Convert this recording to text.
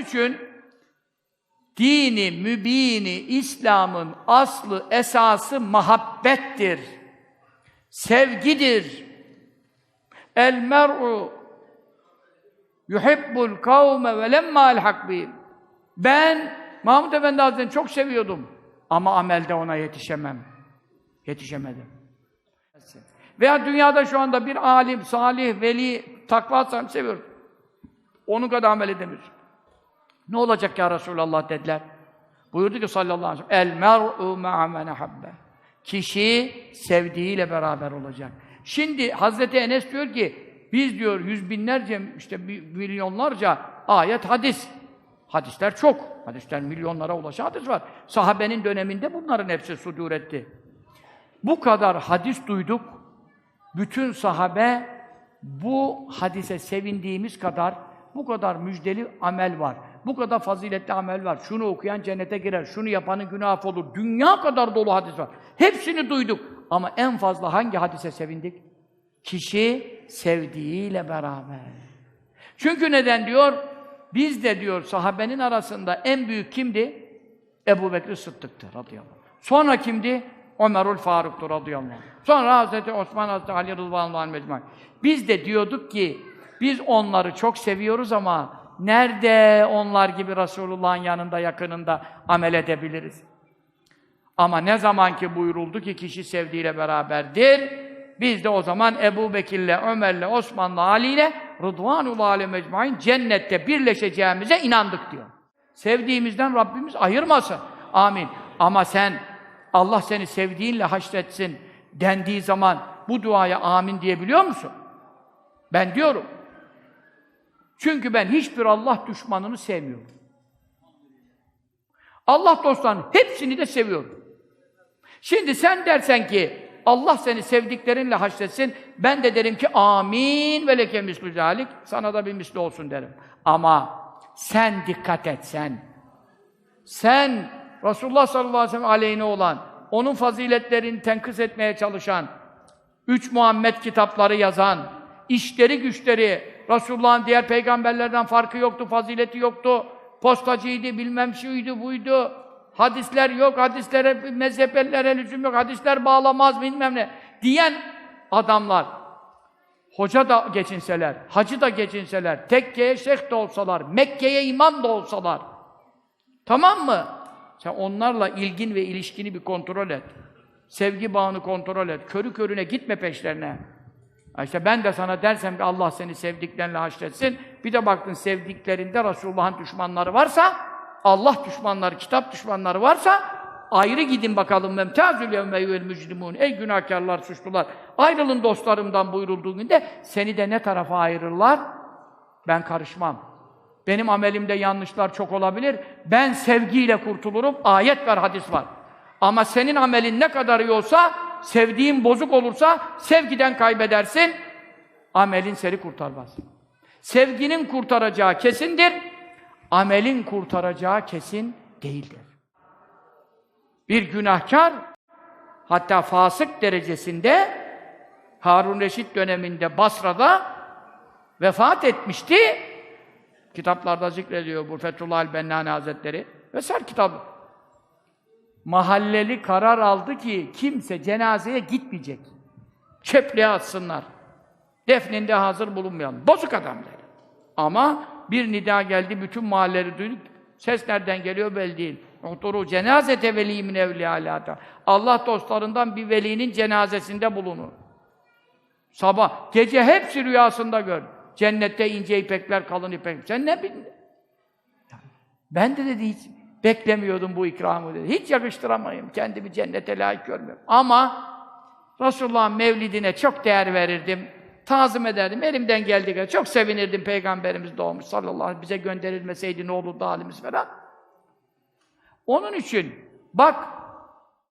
için dini, mübini, İslam'ın aslı, esası muhabbettir. Sevgidir. El mer'u yuhibbul kavme ve lemma elhak. Ben Mahmud Efendi Hazretleri'ni çok seviyordum. Ama amelde ona yetişemem. Yetişemedim. Veya dünyada şu anda bir alim, salih, veli, takva sahibi seviyorum. Onun kadar amel edemiyoruz. Ne olacak ya Resulallah dediler. Buyurdu ki sallallahu aleyhi ve sellem El mer'u ma'a men habbe. Kişi sevdiğiyle beraber olacak. Şimdi Hazreti Enes diyor ki biz diyor yüz binlerce işte milyonlarca ayet hadis. Hadisler çok. Hadisler milyonlara ulaşan hadis var. Sahabenin döneminde bunların hepsi sudur etti. Bu kadar hadis duyduk. Bütün sahabe bu hadise sevindiğimiz kadar bu kadar müjdeli amel var. Bu kadar faziletli amel var. Şunu okuyan cennete girer. Şunu yapanın günah olur. Dünya kadar dolu hadis var. Hepsini duyduk. Ama en fazla hangi hadise sevindik? Kişi sevdiğiyle beraber. Çünkü neden diyor? Biz de diyor sahabenin arasında en büyük kimdi? Ebu Bekir Sıddık'tı radıyallahu anh. Sonra kimdi? Ömerül Faruk'tu radıyallahu anh. Sonra Hazreti Osman Hazreti Ali anh Biz de diyorduk ki biz onları çok seviyoruz ama nerede onlar gibi Resulullah'ın yanında, yakınında amel edebiliriz? Ama ne zaman ki buyuruldu ki kişi sevdiğiyle beraberdir, biz de o zaman Ebu Bekir'le, Ömer'le, Osman'la, Ali'yle Rıdvanullah alem ecmain cennette birleşeceğimize inandık diyor. Sevdiğimizden Rabbimiz ayırmasın. Amin. Ama sen Allah seni sevdiğinle haşretsin dendiği zaman bu duaya amin diyebiliyor musun? Ben diyorum. Çünkü ben hiçbir Allah düşmanını sevmiyorum. Allah dostlarının hepsini de seviyorum. Şimdi sen dersen ki Allah seni sevdiklerinle haşretsin, ben de derim ki amin ve leke mislü sana da bir misli olsun derim. Ama sen dikkat et sen. Sen Resulullah sallallahu aleyhi ve sellem aleyhine olan, onun faziletlerini tenkıs etmeye çalışan, üç Muhammed kitapları yazan, işleri güçleri, Resulullah'ın diğer peygamberlerden farkı yoktu, fazileti yoktu, postacıydı, bilmem şuydu, buydu, hadisler yok, hadislere, mezheplere lüzum yok, hadisler bağlamaz, bilmem ne, diyen adamlar, hoca da geçinseler, hacı da geçinseler, tekkeye şeyh de olsalar, Mekke'ye imam da olsalar, tamam mı? Sen onlarla ilgin ve ilişkini bir kontrol et. Sevgi bağını kontrol et. Körü körüne gitme peşlerine. İşte ben de sana dersem ki Allah seni sevdiklerinle haşretsin. Bir de baktın sevdiklerinde Resulullah'ın düşmanları varsa, Allah düşmanları, kitap düşmanları varsa ayrı gidin bakalım. Memtazül yevme yuvel mücrimun. Ey günahkarlar, suçlular. Ayrılın dostlarımdan buyurulduğu günde seni de ne tarafa ayırırlar? Ben karışmam. Benim amelimde yanlışlar çok olabilir. Ben sevgiyle kurtulurum. Ayet var, hadis var. Ama senin amelin ne kadar iyi olsa, sevdiğin bozuk olursa sevgiden kaybedersin. Amelin seni kurtarmaz. Sevginin kurtaracağı kesindir. Amelin kurtaracağı kesin değildir. Bir günahkar hatta fasık derecesinde Harun Reşit döneminde Basra'da vefat etmişti. Kitaplarda zikrediyor bu Fethullah el-Bennani Hazretleri. Vesaire kitap. Mahalleli karar aldı ki kimse cenazeye gitmeyecek. Çöplüğe atsınlar. Defninde hazır bulunmayalım. Bozuk adamlar. Ama bir nida geldi, bütün mahalleleri duyduk. Ses nereden geliyor belli değil. Otoru cenazete veli min evliyâlâta. Allah dostlarından bir velinin cenazesinde bulunur. Sabah, gece hepsi rüyasında gör. Cennette ince ipekler, kalın ipek. Sen ne bildin? Ben de dedi hiç beklemiyordum bu ikramı dedi. Hiç yakıştıramayım. Kendimi cennete layık görmüyorum. Ama Resulullah'ın mevlidine çok değer verirdim. Tazım ederdim. Elimden geldiği kadar. Çok sevinirdim Peygamberimiz doğmuş sallallahu aleyhi bize gönderilmeseydi ne olurdu halimiz falan. Onun için bak